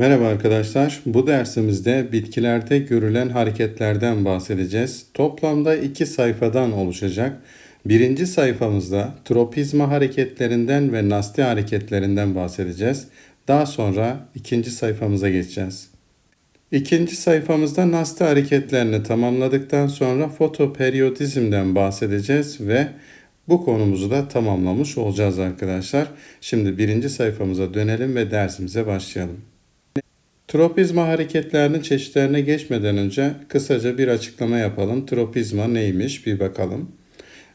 Merhaba arkadaşlar. Bu dersimizde bitkilerde görülen hareketlerden bahsedeceğiz. Toplamda iki sayfadan oluşacak. Birinci sayfamızda tropizma hareketlerinden ve nasti hareketlerinden bahsedeceğiz. Daha sonra ikinci sayfamıza geçeceğiz. İkinci sayfamızda nasti hareketlerini tamamladıktan sonra fotoperiyodizmden bahsedeceğiz ve bu konumuzu da tamamlamış olacağız arkadaşlar. Şimdi birinci sayfamıza dönelim ve dersimize başlayalım. Tropizma hareketlerinin çeşitlerine geçmeden önce kısaca bir açıklama yapalım. Tropizma neymiş bir bakalım.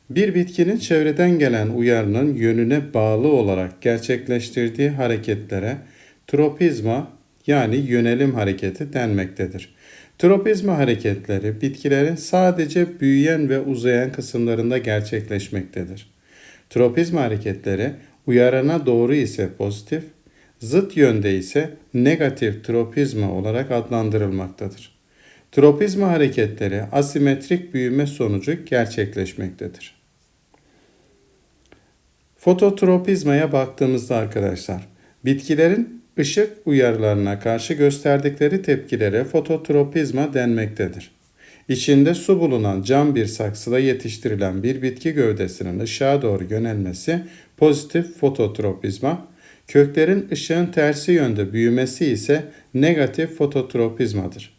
Bir bitkinin çevreden gelen uyarının yönüne bağlı olarak gerçekleştirdiği hareketlere tropizma yani yönelim hareketi denmektedir. Tropizma hareketleri bitkilerin sadece büyüyen ve uzayan kısımlarında gerçekleşmektedir. Tropizma hareketleri uyarana doğru ise pozitif, zıt yönde ise negatif tropizma olarak adlandırılmaktadır. Tropizma hareketleri asimetrik büyüme sonucu gerçekleşmektedir. Fototropizmaya baktığımızda arkadaşlar, bitkilerin ışık uyarılarına karşı gösterdikleri tepkilere fototropizma denmektedir. İçinde su bulunan cam bir saksıda yetiştirilen bir bitki gövdesinin ışığa doğru yönelmesi pozitif fototropizma, köklerin ışığın tersi yönde büyümesi ise negatif fototropizmadır.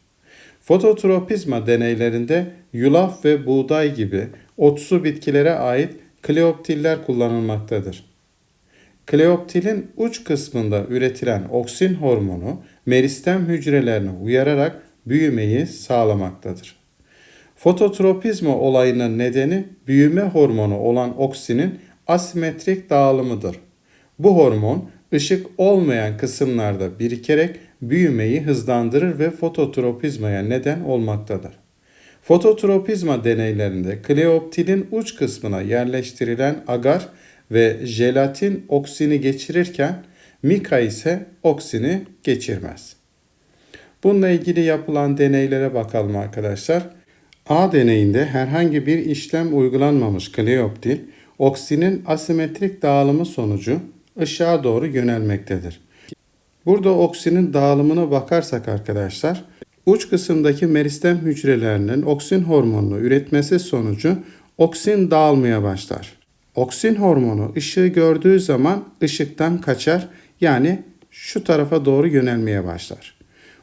Fototropizma deneylerinde yulaf ve buğday gibi otsu bitkilere ait kleoptiller kullanılmaktadır. Kleoptilin uç kısmında üretilen oksin hormonu meristem hücrelerine uyararak büyümeyi sağlamaktadır. Fototropizma olayının nedeni büyüme hormonu olan oksinin asimetrik dağılımıdır. Bu hormon ışık olmayan kısımlarda birikerek büyümeyi hızlandırır ve fototropizmaya neden olmaktadır. Fototropizma deneylerinde kleoptilin uç kısmına yerleştirilen agar ve jelatin oksini geçirirken mika ise oksini geçirmez. Bununla ilgili yapılan deneylere bakalım arkadaşlar. A deneyinde herhangi bir işlem uygulanmamış kleoptil, oksinin asimetrik dağılımı sonucu ışığa doğru yönelmektedir. Burada oksinin dağılımına bakarsak arkadaşlar, uç kısımdaki meristem hücrelerinin oksin hormonunu üretmesi sonucu oksin dağılmaya başlar. Oksin hormonu ışığı gördüğü zaman ışıktan kaçar yani şu tarafa doğru yönelmeye başlar.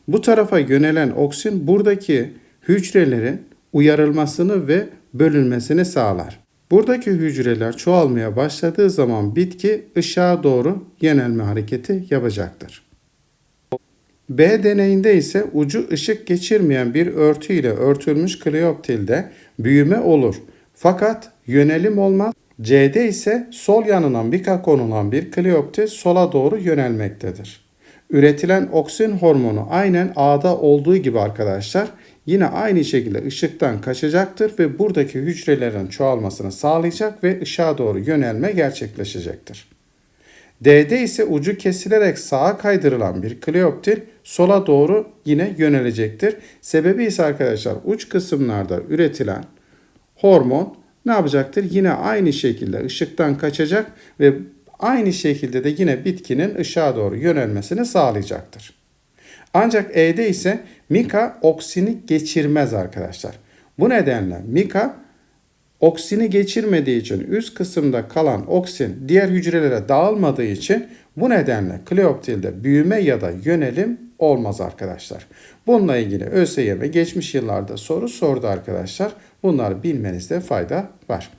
Bu tarafa yönelen oksin buradaki hücrelerin uyarılmasını ve bölünmesini sağlar. Buradaki hücreler çoğalmaya başladığı zaman bitki ışığa doğru yönelme hareketi yapacaktır. B deneyinde ise ucu ışık geçirmeyen bir örtü ile örtülmüş kleoptilde büyüme olur. Fakat yönelim olmaz. C'de ise sol yanından bika konulan bir kleoptil sola doğru yönelmektedir. Üretilen oksin hormonu aynen A'da olduğu gibi arkadaşlar yine aynı şekilde ışıktan kaçacaktır ve buradaki hücrelerin çoğalmasını sağlayacak ve ışığa doğru yönelme gerçekleşecektir. D'de ise ucu kesilerek sağa kaydırılan bir kleoptil sola doğru yine yönelecektir. Sebebi ise arkadaşlar uç kısımlarda üretilen hormon ne yapacaktır? Yine aynı şekilde ışıktan kaçacak ve aynı şekilde de yine bitkinin ışığa doğru yönelmesini sağlayacaktır. Ancak E'de ise Mika oksini geçirmez arkadaşlar. Bu nedenle Mika oksini geçirmediği için üst kısımda kalan oksin diğer hücrelere dağılmadığı için bu nedenle kleoptilde büyüme ya da yönelim olmaz arkadaşlar. Bununla ilgili ÖSYM geçmiş yıllarda soru sordu arkadaşlar. Bunları bilmenizde fayda var.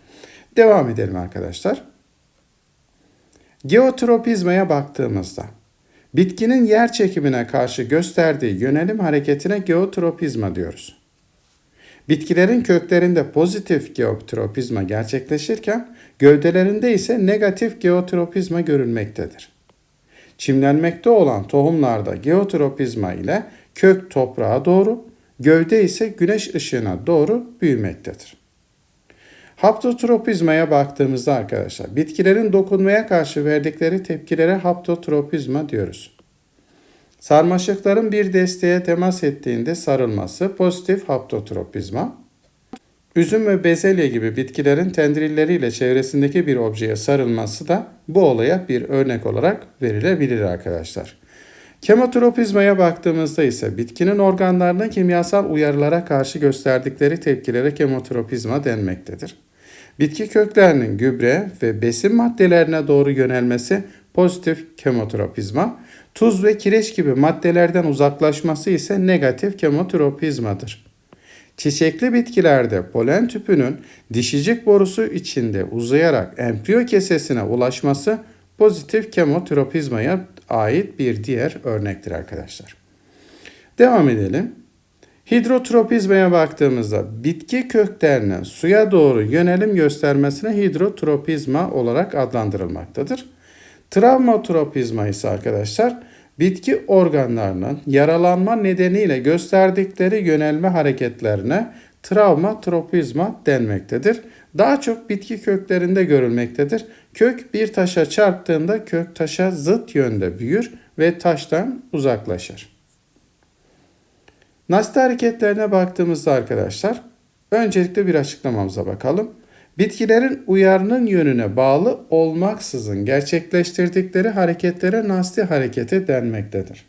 Devam edelim arkadaşlar. Geotropizmaya baktığımızda bitkinin yer çekimine karşı gösterdiği yönelim hareketine geotropizma diyoruz. Bitkilerin köklerinde pozitif geotropizma gerçekleşirken gövdelerinde ise negatif geotropizma görülmektedir. Çimlenmekte olan tohumlarda geotropizma ile kök toprağa doğru, gövde ise güneş ışığına doğru büyümektedir. Haptotropizmaya baktığımızda arkadaşlar bitkilerin dokunmaya karşı verdikleri tepkilere haptotropizma diyoruz. Sarmaşıkların bir desteğe temas ettiğinde sarılması pozitif haptotropizma. Üzüm ve bezelye gibi bitkilerin tendrilleriyle çevresindeki bir objeye sarılması da bu olaya bir örnek olarak verilebilir arkadaşlar. Kemotropizmaya baktığımızda ise bitkinin organlarının kimyasal uyarılara karşı gösterdikleri tepkilere kemotropizma denmektedir. Bitki köklerinin gübre ve besin maddelerine doğru yönelmesi pozitif kemotropizma, tuz ve kireç gibi maddelerden uzaklaşması ise negatif kemotropizmadır. Çiçekli bitkilerde polen tüpünün dişicik borusu içinde uzayarak embriyo kesesine ulaşması pozitif kemotropizmaya ait bir diğer örnektir arkadaşlar. Devam edelim. Hidrotropizmaya baktığımızda bitki köklerinin suya doğru yönelim göstermesine hidrotropizma olarak adlandırılmaktadır. Travmatropizma ise arkadaşlar bitki organlarının yaralanma nedeniyle gösterdikleri yönelme hareketlerine travmatropizma denmektedir. Daha çok bitki köklerinde görülmektedir. Kök bir taşa çarptığında kök taşa zıt yönde büyür ve taştan uzaklaşır. Nasti hareketlerine baktığımızda arkadaşlar öncelikle bir açıklamamıza bakalım. Bitkilerin uyarının yönüne bağlı olmaksızın gerçekleştirdikleri hareketlere nasti hareketi denmektedir.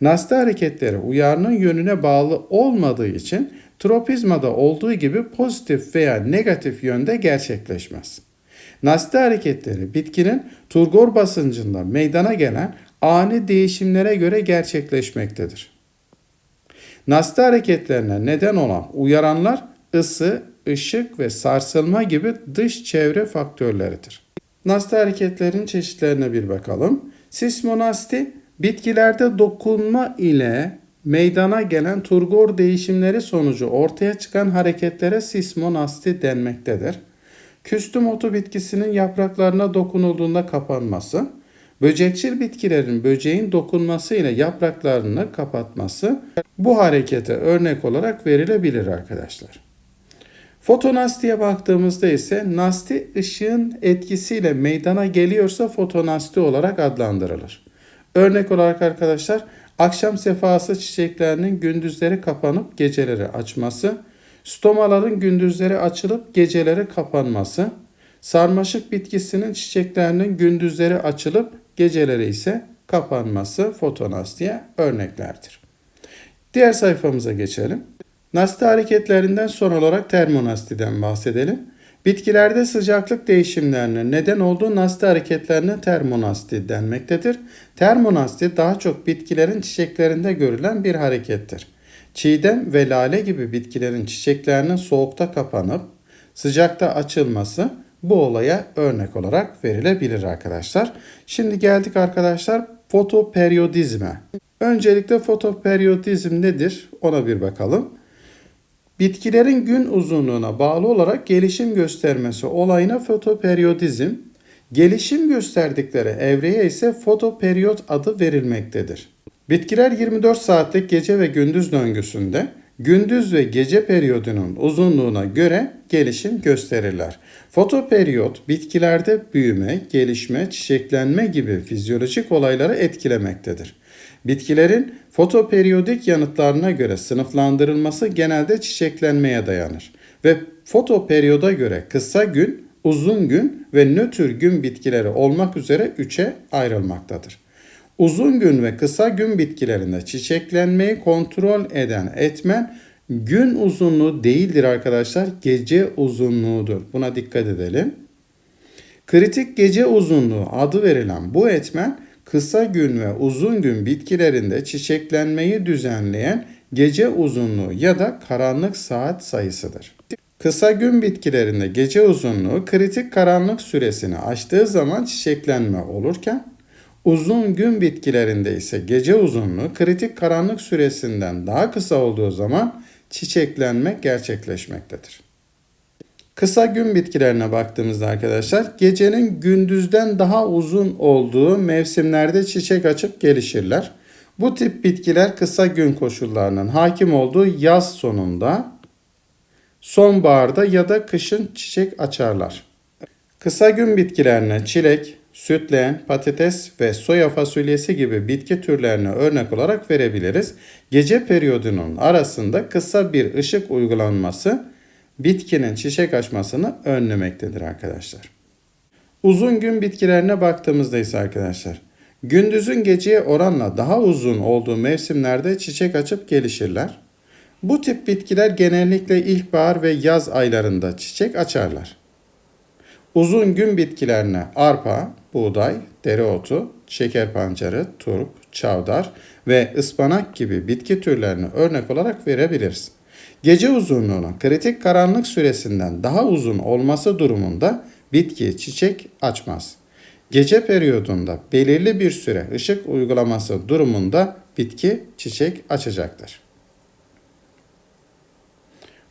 Nasti hareketleri uyarının yönüne bağlı olmadığı için tropizmada olduğu gibi pozitif veya negatif yönde gerçekleşmez. Nasti hareketleri bitkinin turgor basıncında meydana gelen ani değişimlere göre gerçekleşmektedir. Nasti hareketlerine neden olan uyaranlar ısı, ışık ve sarsılma gibi dış çevre faktörleridir. Nasti hareketlerin çeşitlerine bir bakalım. Sismonasti bitkilerde dokunma ile meydana gelen turgor değişimleri sonucu ortaya çıkan hareketlere sismonasti denmektedir. Küstüm otu bitkisinin yapraklarına dokunulduğunda kapanması, böcekçil bitkilerin böceğin dokunması ile yapraklarını kapatması bu harekete örnek olarak verilebilir arkadaşlar. Fotonastiye baktığımızda ise nasti ışığın etkisiyle meydana geliyorsa fotonasti olarak adlandırılır. Örnek olarak arkadaşlar akşam sefası çiçeklerinin gündüzleri kapanıp geceleri açması, stomaların gündüzleri açılıp geceleri kapanması, sarmaşık bitkisinin çiçeklerinin gündüzleri açılıp geceleri ise kapanması fotonastiye örneklerdir. Diğer sayfamıza geçelim. Nasti hareketlerinden son olarak termonastiden bahsedelim. Bitkilerde sıcaklık değişimlerine neden olduğu nasti hareketlerine termonasti denmektedir. Termonasti daha çok bitkilerin çiçeklerinde görülen bir harekettir. Çiğdem ve lale gibi bitkilerin çiçeklerinin soğukta kapanıp sıcakta açılması bu olaya örnek olarak verilebilir arkadaşlar. Şimdi geldik arkadaşlar fotoperiyodizme. Öncelikle fotoperiyodizm nedir ona bir bakalım. Bitkilerin gün uzunluğuna bağlı olarak gelişim göstermesi olayına fotoperiyodizm, gelişim gösterdikleri evreye ise fotoperiyot adı verilmektedir. Bitkiler 24 saatlik gece ve gündüz döngüsünde gündüz ve gece periyodunun uzunluğuna göre gelişim gösterirler. Fotoperiyot bitkilerde büyüme, gelişme, çiçeklenme gibi fizyolojik olayları etkilemektedir. Bitkilerin fotoperiyodik yanıtlarına göre sınıflandırılması genelde çiçeklenmeye dayanır ve fotoperiyoda göre kısa gün, uzun gün ve nötr gün bitkileri olmak üzere üçe ayrılmaktadır. Uzun gün ve kısa gün bitkilerinde çiçeklenmeyi kontrol eden etmen gün uzunluğu değildir arkadaşlar, gece uzunluğudur. Buna dikkat edelim. Kritik gece uzunluğu adı verilen bu etmen kısa gün ve uzun gün bitkilerinde çiçeklenmeyi düzenleyen gece uzunluğu ya da karanlık saat sayısıdır. Kısa gün bitkilerinde gece uzunluğu kritik karanlık süresini aştığı zaman çiçeklenme olurken uzun gün bitkilerinde ise gece uzunluğu kritik karanlık süresinden daha kısa olduğu zaman çiçeklenme gerçekleşmektedir. Kısa gün bitkilerine baktığımızda arkadaşlar gecenin gündüzden daha uzun olduğu mevsimlerde çiçek açıp gelişirler. Bu tip bitkiler kısa gün koşullarının hakim olduğu yaz sonunda, sonbaharda ya da kışın çiçek açarlar. Kısa gün bitkilerine çilek, sütleğen, patates ve soya fasulyesi gibi bitki türlerine örnek olarak verebiliriz. Gece periyodunun arasında kısa bir ışık uygulanması bitkinin çiçek açmasını önlemektedir arkadaşlar. Uzun gün bitkilerine baktığımızda ise arkadaşlar gündüzün geceye oranla daha uzun olduğu mevsimlerde çiçek açıp gelişirler. Bu tip bitkiler genellikle ilkbahar ve yaz aylarında çiçek açarlar. Uzun gün bitkilerine arpa, buğday, dereotu, şeker pancarı, turp, çavdar ve ıspanak gibi bitki türlerini örnek olarak verebiliriz. Gece uzunluğunun kritik karanlık süresinden daha uzun olması durumunda bitki çiçek açmaz. Gece periyodunda belirli bir süre ışık uygulaması durumunda bitki çiçek açacaktır.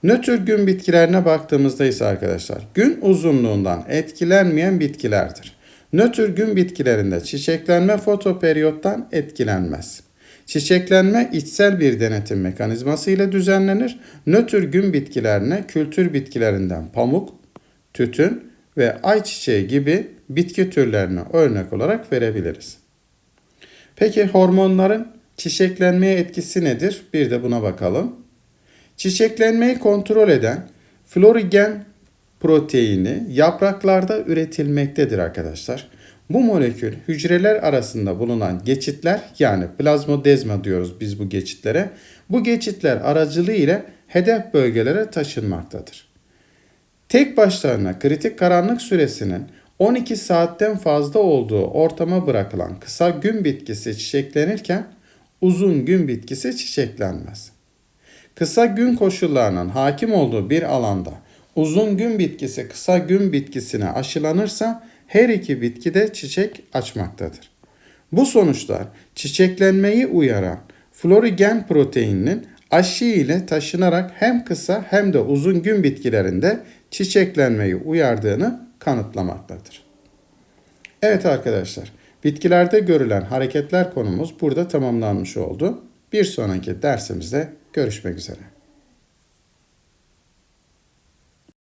Nötr gün bitkilerine baktığımızda ise arkadaşlar gün uzunluğundan etkilenmeyen bitkilerdir. Nötr gün bitkilerinde çiçeklenme fotoperiyottan etkilenmez. Çiçeklenme içsel bir denetim mekanizması ile düzenlenir. Nötr gün bitkilerine kültür bitkilerinden pamuk, tütün ve ayçiçeği gibi bitki türlerini örnek olarak verebiliriz. Peki hormonların çiçeklenmeye etkisi nedir? Bir de buna bakalım. Çiçeklenmeyi kontrol eden florigen proteini yapraklarda üretilmektedir arkadaşlar. Bu molekül hücreler arasında bulunan geçitler yani plazmodezma diyoruz biz bu geçitlere. Bu geçitler aracılığı ile hedef bölgelere taşınmaktadır. Tek başlarına kritik karanlık süresinin 12 saatten fazla olduğu ortama bırakılan kısa gün bitkisi çiçeklenirken uzun gün bitkisi çiçeklenmez. Kısa gün koşullarının hakim olduğu bir alanda uzun gün bitkisi kısa gün bitkisine aşılanırsa her iki bitki de çiçek açmaktadır. Bu sonuçlar çiçeklenmeyi uyaran florigen proteininin aşı ile taşınarak hem kısa hem de uzun gün bitkilerinde çiçeklenmeyi uyardığını kanıtlamaktadır. Evet arkadaşlar, bitkilerde görülen hareketler konumuz burada tamamlanmış oldu. Bir sonraki dersimizde görüşmek üzere.